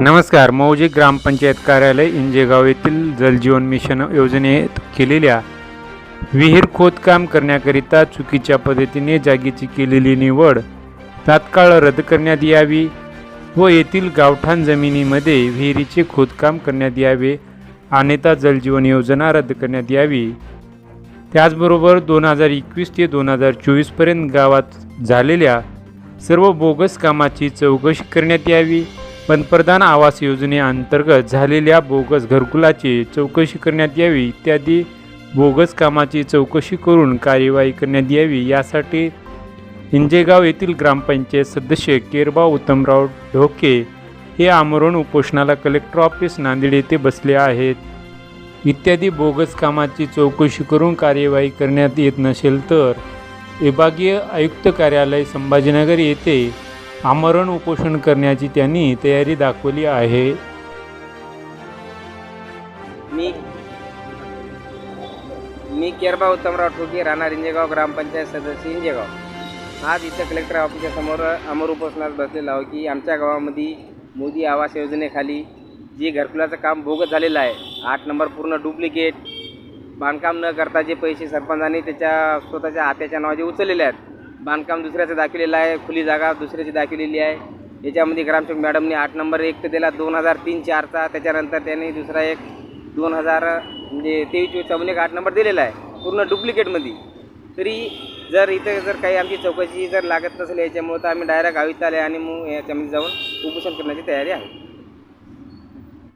नमस्कार. मौजे ग्रामपंचायत कार्यालय इंजेगाव येथील जलजीवन मिशन योजनेत केलेल्या विहीर खोदकाम करण्याकरिता चुकीच्या पद्धतीने जागेची केलेली निवड तात्काळ रद्द करण्यात यावी व येथील गावठाण जमिनीमध्ये विहिरीचे खोदकाम करण्यात यावे. अन्यथा जलजीवन योजना रद्द करण्यात यावी. त्याचबरोबर दोन हजार एकवीस ते दोन हजार चोवीसपर्यंत गावात झालेल्या सर्व बोगस कामाची चौकशी करण्यात यावी. पंतप्रधान आवास योजनेअंतर्गत झालेल्या बोगस घरकुलाची चौकशी करण्यात यावी इत्यादी बोगस कामाची चौकशी करून कार्यवाही करण्यात यावी यासाठी इंजेगाव येथील ग्रामपंचायत सदस्य केरबा उत्तमराव ढोके हे आमरण उपोषणाला कलेक्टर ऑफिस नांदेड येथे बसले आहेत. इत्यादी बोगस कामाची चौकशी करून कार्यवाही करण्यात येत नसेल तर विभागीय आयुक्त कार्यालय संभाजीनगर येथे आमरण उपोषण करण्याची त्यांनी तयारी दाखवली आहे. मी मी केरबा उत्तमराव ठोके राहणार इंजेगाव ग्रामपंचायत सदस्य इंजेगाव आज इथं कलेक्टर ऑफिसच्या समोर अमर उपोषणात बसलेलो आहो की आमच्या गावामध्ये मोदी आवास योजनेखाली जे घरकुलाचं काम बोगस झालेलं आहे आठ नंबर पूर्ण डुप्लिकेट बांधकाम न करता जे पैसे सरपंचाने त्याच्या स्वतःच्या हात्याच्या नावाचे उचललेले आहेत बांधकाम दुसऱ्याचं दाखवलेलं आहे खुली जागा दुसऱ्याची दाखवलेली आहे. याच्यामध्ये ग्रामसेवक मॅडमने आठ नंबर एक तर दिला दोन हजार तीन चारचा त्याच्यानंतर त्यांनी दुसरा एक दोन हजार म्हणजे तेवीस चोवीसचा पण एक आठ नंबर दिलेला आहे पूर्ण डुप्लिकेटमध्ये. तरी जर इथं जर काही आमची चौकशी जर लागत नसेल याच्यामुळं तर आम्ही डायरेक्ट आयुक्त आले आणि मग याच्यामध्ये जाऊन उपोषण करण्याची तयारी आहे.